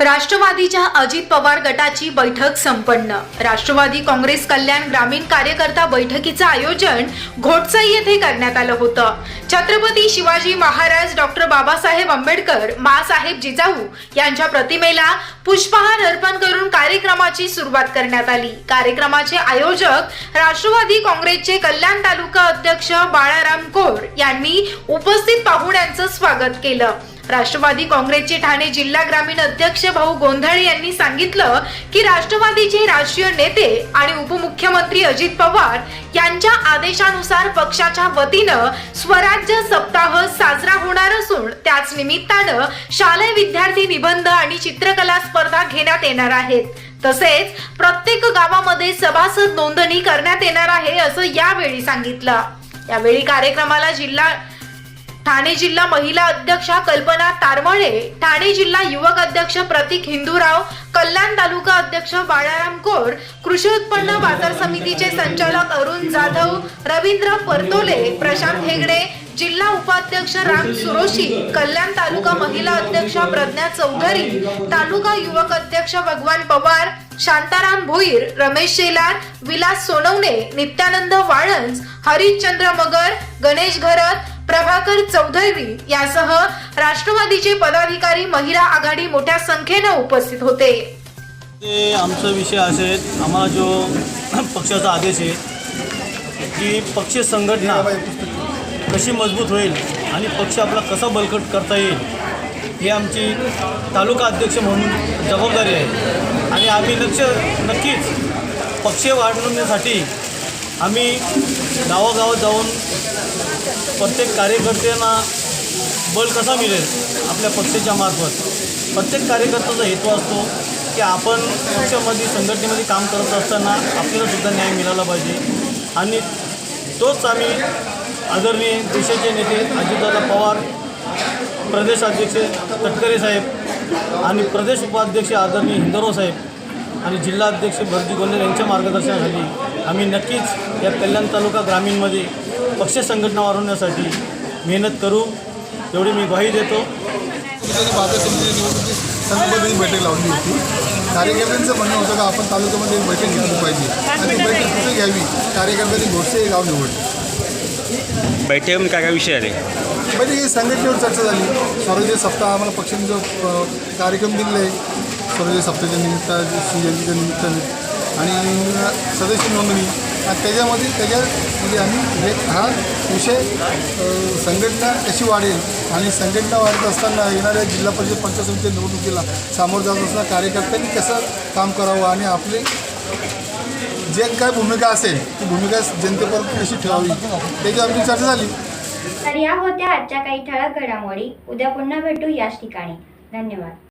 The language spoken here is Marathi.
राष्ट्रवादीच्या अजित पवार गटाची बैठक संपन्न. राष्ट्रवादी काँग्रेस कल्याण ग्रामीण कार्यकर्ता बैठकीचं आयोजन घोटसाई येथे करण्यात आलं होतं. छत्रपती शिवाजी महाराज डॉक्टर बाबासाहेब आंबेडकर मासाहेब जिजाऊ यांच्या प्रतिमेला पुष्पहार अर्पण करून कार्यक्रमाची सुरुवात करण्यात आली. कार्यक्रमाचे आयोजक राष्ट्रवादी काँग्रेसचे कल्याण तालुका अध्यक्ष बाळाराम कोर यांनी उपस्थित पाहुण्यांचं स्वागत केलं. राष्ट्रवादी काँग्रेसचे ठाणे जिल्हा ग्रामीण अध्यक्ष भाऊ गोंधळे यांनी सांगितलं की राष्ट्रवादीचे राष्ट्रीय नेते आणि उपमुख्यमंत्री अजित पवार यांच्या आदेशानुसार पक्षाच्या वतीनं स्वराज्य सप्ताह साजरा होणार असून त्याच निमित्तानं शालेय विद्यार्थी निबंध आणि चित्रकला स्पर्धा घेण्यात येणार आहेत. तसेच प्रत्येक गावामध्ये सभासद नोंदणी करण्यात येणार आहे असं यावेळी सांगितलं. यावेळी कार्यक्रमाला जिल्हा ठाणे जिल्हा महिला अध्यक्षा कल्पना तारमळे ठाणे जिल्हा युवक अध्यक्ष प्रतीक हिंदूराव कल्याण तालुका अध्यक्ष बाळाराम कोर कृषी उत्पन्न बाजार समितीचे संचालक अरुण जाधव रवींद्र परतोले प्रशांत हेगडे जिल्हा उपाध्यक्ष राम सुरोशी कल्याण तालुका महिला अध्यक्ष प्रज्ञा चौधरी तालुका युवक अध्यक्ष भगवान पवार शांताराम भोईर रमेश शेलार विलास सोनवणे नित्यानंद वाळंज हरिश्चंद्र मगर गणेश घरत प्रभाकर चौधरी यासह राष्ट्रवादीचे पदाधिकारी महिला आघाडी मोठ्या संख्येनं उपस्थित होते. ते आमचा विषय असे आम्हाला जो पक्षाचा आदेश आहे की पक्ष संघटना कशी मजबूत होईल आणि पक्ष आपला कसा बळकट करता येईल हे आमची तालुका अध्यक्ष म्हणून जबाबदारी आहे. आणि आम्ही लक्ष नक्कीच पक्ष वाढवण्यासाठी आम्ही गावागावात जाऊन प्रत्येक कार्यकर्त्यांना बल कसा मिळेल आपल्या पक्षाच्या मार्फत? प्रत्येक कार्यकर्त्याचा हेतू असतो की आपण पक्षामध्ये संघटनेमध्ये काम करत असताना आपल्याला सुद्धा न्याय मिळाला पाहिजे. आणि तोच आम्ही आदरणीय देशाचे नेते अजितदादा पवार प्रदेश अध्यक्ष तटकरे साहेब आणि प्रदेश उपाध्यक्ष आदरणीय हिंदरो साहेब आणि जिल्हा अध्यक्ष भरती यांच्या मार्गदर्शनाखाली आम्ही नक्कीच या कल्याण तालुका ग्रामीणमध्ये पक्ष संघटना वाढवण्यासाठी मेहनत करू. एवढी मी ग्वाही देतो. बाजार समिती निवडणुकी संदर्भात बैठक लावली होती. कार्यकर्त्यांचं म्हणणं होतं का आपण तालुक्यामध्ये एक बैठक घेतली पाहिजे. आणि ती बैठक कुठे घ्यावी? कार्यकर्त्यांनी घोडसे हे गाव निवडले बैठकीमध्ये काय काय विषय आले? म्हणजे ही संघटनेवर चर्चा झाली. स्वराज्य सप्ताह आम्हाला पक्षाने जो कार्यक्रम दिलेला आहे स्वराज्य सप्ताहाच्या निमित्त निमित्ताने. आणि सदस्य नोंदणी. आणि त्याच्यामध्ये त्याच्यामध्ये म्हणजे आम्ही हे हा विषय संघटना कशी वाढेल आणि संघटना वाढत असताना येणाऱ्या जिल्हा परिषद पंचायत समिती निवडणुकीला सामोरं जात असताना कार्यकर्त्यांनी कसं काम करावं आणि आपले जे काय भूमिका असेल ती भूमिका जनतेपर्यंत कशी ठेवावी त्याची आमची चर्चा झाली. तर या होत्या आजच्या काही ठळक घडामोडी. उद्या पुन्हा भेटू याच ठिकाणी. धन्यवाद.